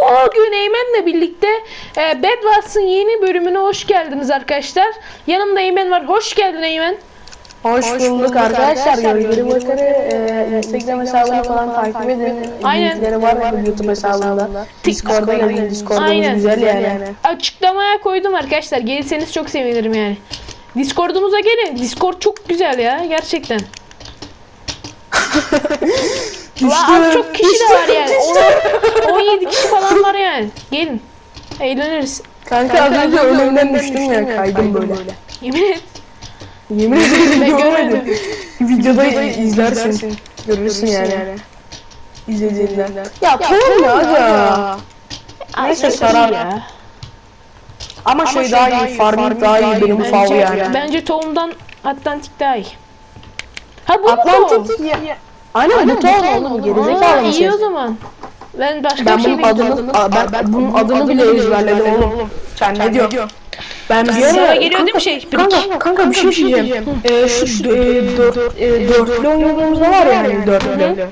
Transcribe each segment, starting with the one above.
Bugün Eymen'le birlikte e, Bedwars'ın yeni bölümüne hoş geldiniz arkadaşlar. Yanımda Eymen var. Hoş geldin Eymen. Hoş bulduk arkadaşlar. Gölgeli Bakar'ı e, Instagram hesabını falan takip edin. Aynen. Linkleri var ya YouTube hesabında. Discord'a gelin. Discord'umuz Aynen. güzel yani. Açıklamaya koydum arkadaşlar. Gelirseniz çok sevinirim yani. Discord'umuza gelin. Discord çok güzel ya gerçekten. Vay, az çok kişi de var yani. On- 17 kişi falan var yani. Gelin. Eğleniriz. Kanka az önce önümden düştüm ya kaydım böyle. Yemin et. Yemin ederim görmedim. Videoda izlersin. Görürsün yani. İzlediğinden. Ya tamam ya aga. Neyse Ay, sarar. ya. Ama şey daha iyi. Farming daha iyi benim fav yani. bence tohumdan Atlantik daha iyi. Ha bu mu? Atlantik ya. Aynen bu tohum oğlum Aa, gerizekalı iyi o zaman. Ben başka Ben bir şey bunun adını. Aa, ben, ben bunun adını bile ezberledim oğlum. Sen ne diyorsun? Ben bir ara geliyor değil mi şey? Kanka, kanka bir şey diyeceğim. Ee, şu e, dört, e, dörtlü oynadığımızda var ya hani dörtlü.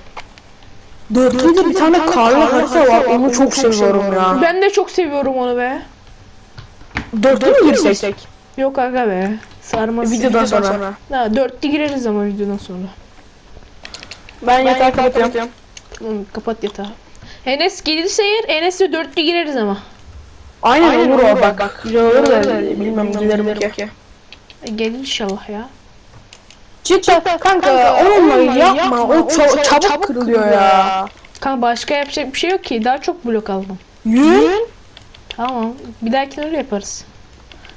Dörtlüde bir tane karlı harita var onu çok seviyorum ya. Ben de çok seviyorum onu be. Dörtlü mü girsek? Yok aga be. Sarmaz. Videodan sonra. Ha, dörtlü gireriz ama videodan sonra. Ben yatağı kapatıyorum. Tamam, kapat yatağı. Enes gelirse eğer Enes'le dörtlü gireriz ama. Aynen olur o bak. Güzel olur da bilmem giderim ki. E, gelir inşallah ya. Cidden kanka onunla yapma o ço- çabuk kırılıyor ya. Kanka başka yapacak bir şey yok ki. Daha çok blok aldım. Yün. Tamam. Bir dahakine öyle yaparız.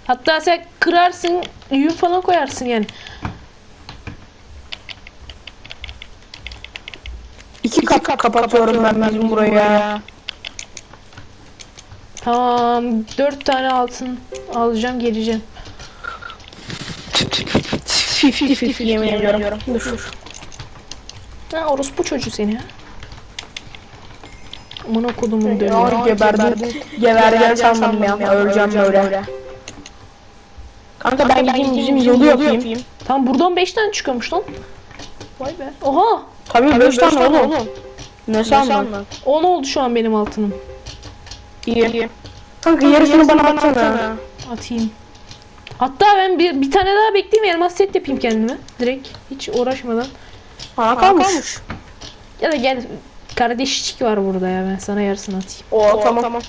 Hatta sen kırarsın, yün falan koyarsın yani. İki kat kapatıyorum ben bizim buraya. Tamam. Dört tane altın alacağım, geleceğim. Fifty fifty yemin ediyorum. Dur. Ha orospu çocuğu seni ha. Amına kodumun dönüyor. Ya geberdim. Gebergen sandım ya. Öleceğim böyle. Kanka ben gideyim bizim yolu yapayım. Tam buradan 5 tane çıkıyormuş lan. Vay be. Oha! Tabii 5 tane oğlum. Ne sandın? 10 oldu şu an benim altınım. İyi. Kanka yarısını bana atsana. Atayım. Hatta ben bir, bir tane daha bekleyeyim elmas set yapayım kendime. Direkt hiç uğraşmadan. Ha kalmış. Ya da gel kardeşlik var burada ya ben sana yarısını atayım. Oo tamam.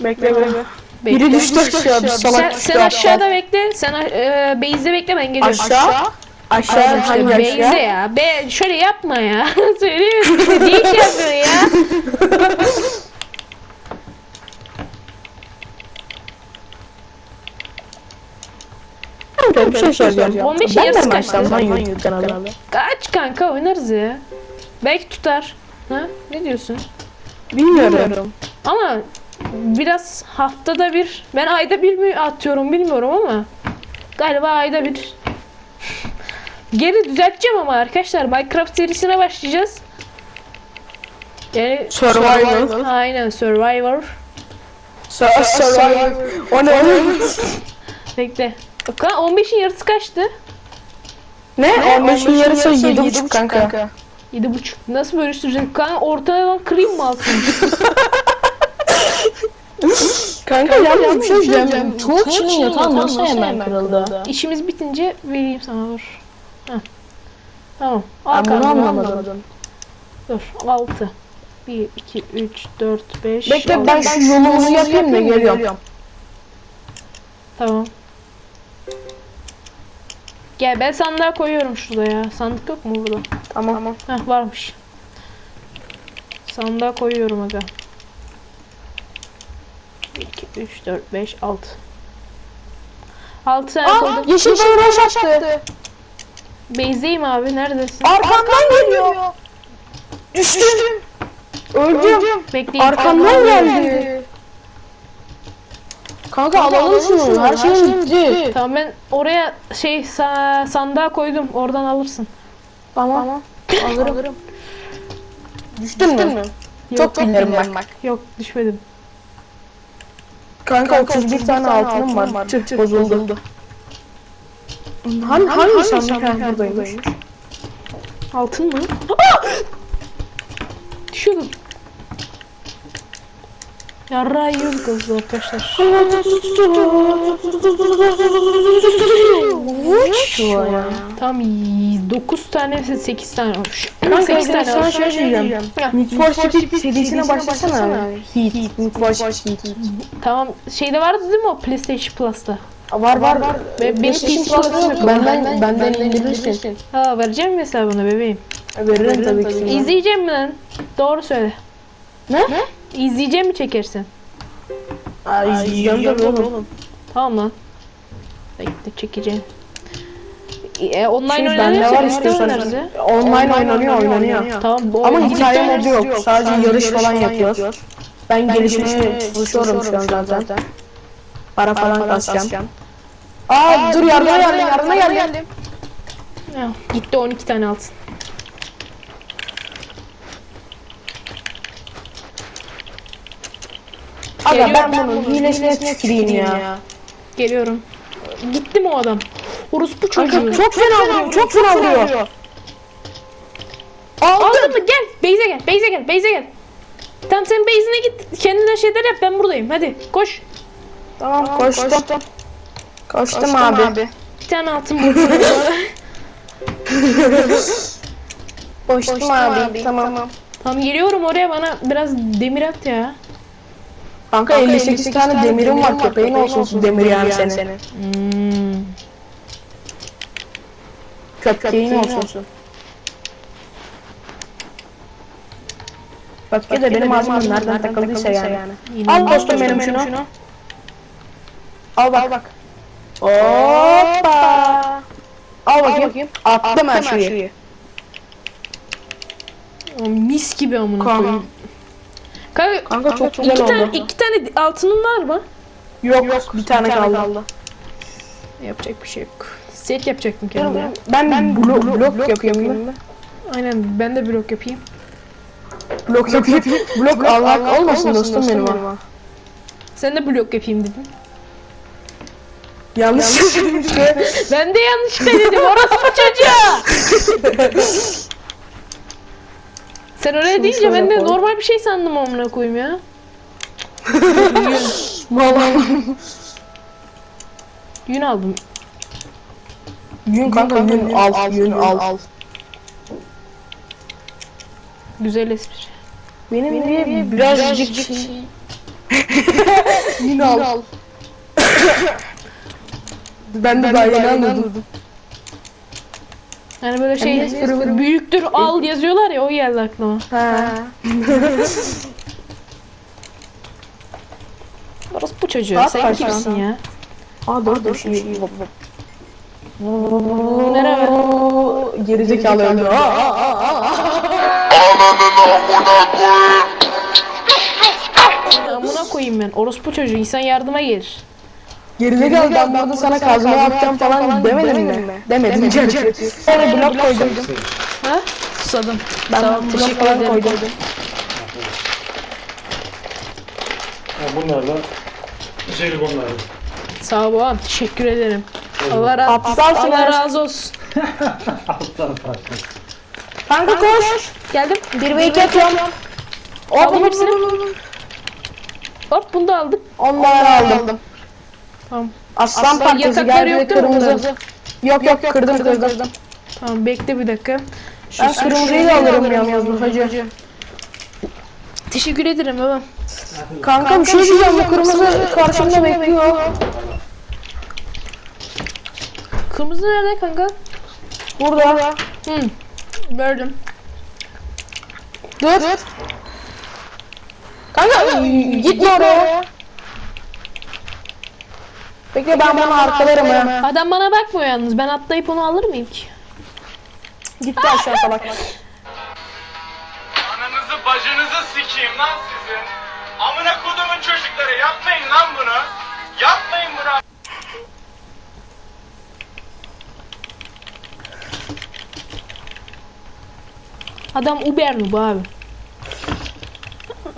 Bekle bekle. Bekle. Biri düştü aşağıda Sen, salak sen aşağıda bekle. Sen e, base'de bekle ben geliyorum. Aşağı. Aşağı Aynen işte hangi aşağı? ya. Be şöyle yapma ya. Söylüyorum işte niye şey yapıyorsun ya? Kanka bir şey söyleyeceğim. 15 Ben de açsam lan YouTube kanalı? Kaç kanka oynarız ya. Belki tutar. Ha? Ne diyorsun? Bilmiyorum. Ama biraz haftada bir ben ayda bir mi atıyorum bilmiyorum ama galiba ayda bir geri düzelteceğim ama arkadaşlar Minecraft serisine başlayacağız. Yani Survival. aynen Survivor. Sur- Survival. O ne? Bekle. Ka 15'in yarısı kaçtı? Ne? 15'in yarısı 7.5 kanka. 7.5. Nasıl bölüştüreceğiz? Kan ortadan kırayım mı altını? Kanka yalnız bir şey diyeceğim. Çoğu kişinin yatağı nasıl hemen kırıldı? İşimiz bitince vereyim sana dur. Heh. Tamam. Al Ben bunu anlamadım. Dur 6 1 2 3 4 5 Bekle ben şu yolumuzu yapayım da geliyorum. Tamam. Gel ben sandığa koyuyorum şurada ya. Sandık yok mu burada? Tamam. Heh varmış. Sandığa koyuyorum aga. 2 3 4 5 6 6 tane Aa, koydum. yeşil bana rush attı. Base'deyim abi neredesin? Arkamdan geliyor. Düştüm. Öldüm. Bekleyin. Arkamdan geldi. Kanka alalım şunu. Her şey bitti. Tamam ben oraya şey sa- sandığa koydum. Oradan alırsın. Tamam. Alırım. Düştün mü? Çok bilirim bak. Yok düşmedim. Kanka 31 tane altınım var. Tüh bozuldu. Hani hangi sandık ha, buradaymış? Altın mı? Düşüyordum. Yarra yiyoruz kızlar arkadaşlar. Tam 9 tane 8 tane olmuş. Kanka 8 ben tane sana şey. Heh, Need for Speed serisine başlasana. Heat. Need for Speed. Tamam şeyde vardı değil mi o PlayStation Plus'ta? Var var. Benim PlayStation PC Plus'ta yok. yok. Benden, benden indirirsin. Ha vereceğim mi hesabını bebeğim? Veririm tabii ki. İzleyeceğim mi lan? Doğru söyle. Ne? İzleyeceğim mi çekersin? Ay yiyeceğim tabii oğlum. Tamam lan. Bekle çekeceğim. E, online Şey, oynanıyorsa bende var oynarız ya. Online oynanıyor oynanıyor. Tamam bu Ama hikaye modu oynarız. yok. Sadece yarış falan yapıyoruz. Ben gelişmeye çalışıyorum şu an zaten. Para falan kasacağım. Aa dur yardıma geldim yardıma geldim. Ya, Gitti 12 tane altın. Aga Geliyor. ben bunun hilesine tüküreyim ya. Geliyorum. Gitti mi o adam? Orospu çocuğu. Çok fena vuruyor çok fena vuruyor. Aldın mı? Gel. Beyze gel. Beyze gel. Beyze gel. Tamam sen Beyze'ne git. Kendine şeyler yap. Ben buradayım. Hadi koş. Tamam koştum. Koştum abi. Bir tane altın buldum. Koştum abi. Tamam. tamam geliyorum oraya bana biraz demir at ya. Kanka 58 tane demirim var köpeğin olsun demir yani senin. Hmm. Köpeğin olsun. Bak ya da benim ağzımın nereden takıldıysa yani. Yine Al dostum benim şunu. Al bak. bak. Hoppa. Al bakayım. Attım her şeyi. O mis gibi amına Kanka. koyayım. Kanka, Kanka çok iki güzel tane, oldu. iki tane altının var mı? Yok yok bir tane kaldı. Yapacak bir şey yok. Set yapacaktım kendime. Ben, ben blok, blok, yapayım mı? Aynen ben de blok yapayım. Blok yapayım. blok Allah olmasın dostum benim ha. Sen de blok yapayım dedin. Yanlış işte. Ben de yanlışlıkla dedim. Orası mı çocuğa? Sen öyle deyince ben de normal bir şey sandım amına koyayım ya. Vallahi. Yün aldım. Yün kanka yün al, yün al. Güzel espri. Benim diye birazcık yün al. Ben de daha yeni anladım. Yani böyle şey espri- büyüktür al yazıyorlar ya o geldi aklıma. Ha. Orası bu çocuğu. Saat Sen kaç kimsin ya? Aa doğru bir şey. Nereye Gerizekalı öldü. Aa, aa, aa, aa. Amına koyayım ben. Orospu çocuğu. insan yardıma gelir. Gerizekalı ben burada sana kazma yapacağım falan demedim mi? Demedim. Ben blok koydum. Ha? Susadım. Ben ol, blok teşekkür falan ederim. koydum. Ha, bunlar da jelibonlar. Sağ ol babam. Teşekkür ederim. Allah, ra- Aptalsın Allah razı olsun. Alttan farklı. Kanka koş. Geldim. Bir ve iki atıyorum. Aldım hepsini. Hop bunu da aldık. Onları aldım. Tamam. Aslan Aslan parçası geldi yok kırmızı. bunların? Yok yok kırdım kırdım. Tamam bekle bir dakika. Şu Ben kırmızıyı da alırım yalnız hacı. Teşekkür ederim babam. Kanka bir şey diyeceğim bu kırmızı karşımda bekliyor. Kırmızı nerede kanka? Burada. Hı. Gördüm. Dur. Kanka gitme oraya. Bekle ben bunu arkalarım ya. Adam bana bakmıyor yalnız. Ben atlayıp onu alır mıyım ki? Gitti aşağı salak. Ananızı bacınızı sikeyim lan sizin. Amına kodumun çocukları yapmayın lan bunu. Yapmayın bunu. Adam Uber mi bu abi?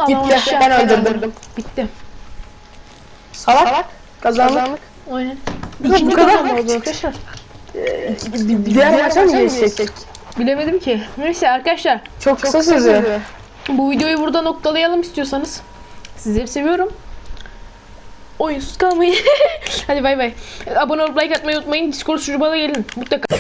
Gitti aşağı ben öldürdüm. Bitti. Salak. Kazandık. Aynen. Bu kadar mı oldu? Diğer maça mı geçecek? Bilemedim ki. Neyse arkadaşlar. Çok kısa sözü. Bu videoyu burada noktalayalım istiyorsanız. Sizleri seviyorum. Oyunsuz kalmayın. Hadi bay bay. Abone olup like atmayı unutmayın. Discord sunucuma da gelin. Mutlaka.